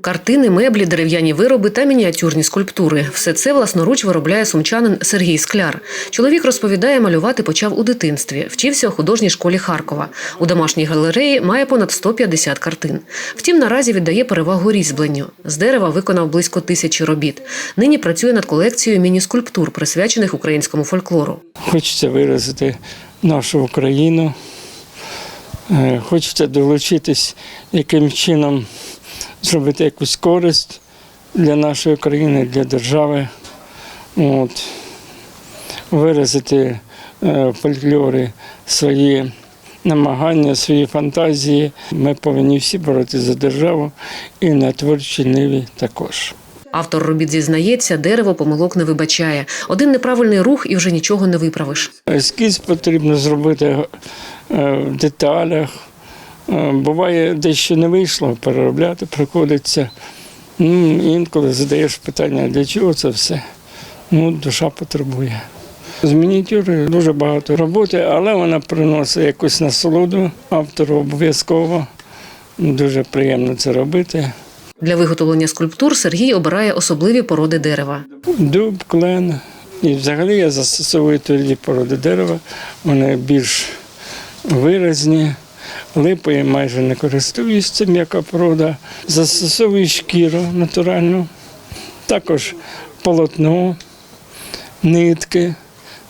Картини, меблі, дерев'яні вироби та мініатюрні скульптури. Все це власноруч виробляє сумчанин Сергій Скляр. Чоловік розповідає, малювати почав у дитинстві. Вчився у художній школі Харкова. У домашній галереї має понад 150 картин. Втім, наразі віддає перевагу різьбленню. З дерева виконав близько тисячі робіт. Нині працює над колекцією міні-скульптур, присвячених українському фольклору. Хочеться виразити нашу Україну. Е, Хочеться долучитись, яким чином зробити якусь користь для нашої країни, для держави. От. Виразити е, в фольклорі свої намагання, свої фантазії. Ми повинні всі боротися за державу і на творчій ниві також. Автор робіт зізнається, дерево помилок не вибачає. Один неправильний рух і вже нічого не виправиш. Ескіз потрібно зробити е, в деталях. Е, Буває, дещо не вийшло, переробляти приходиться. Ну, інколи задаєш питання, для чого це все. Ну, душа потребує. З мініатюри дуже багато роботи, але вона приносить якусь насолоду автору обов'язково. Дуже приємно це робити. Для виготовлення скульптур Сергій обирає особливі породи дерева. Дуб, клен. І взагалі я застосовую тоді породи дерева. Вони більш виразні. Липою майже не користуюсь, це м'яка порода. Застосовую шкіру натуральну, також полотно, нитки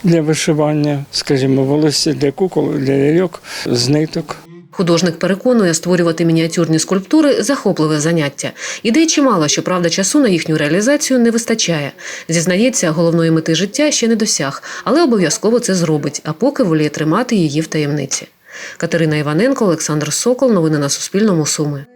для вишивання, скажімо, волосся для кукол, для ляльок з ниток. Художник переконує, створювати мініатюрні скульптури захопливе заняття. Ідей чимало, щоправда, часу на їхню реалізацію не вистачає. Зізнається, головної мети життя ще не досяг, але обов'язково це зробить, а поки воліє тримати її в таємниці. Катерина Іваненко, Олександр Сокол. Новини на Суспільному. Суми.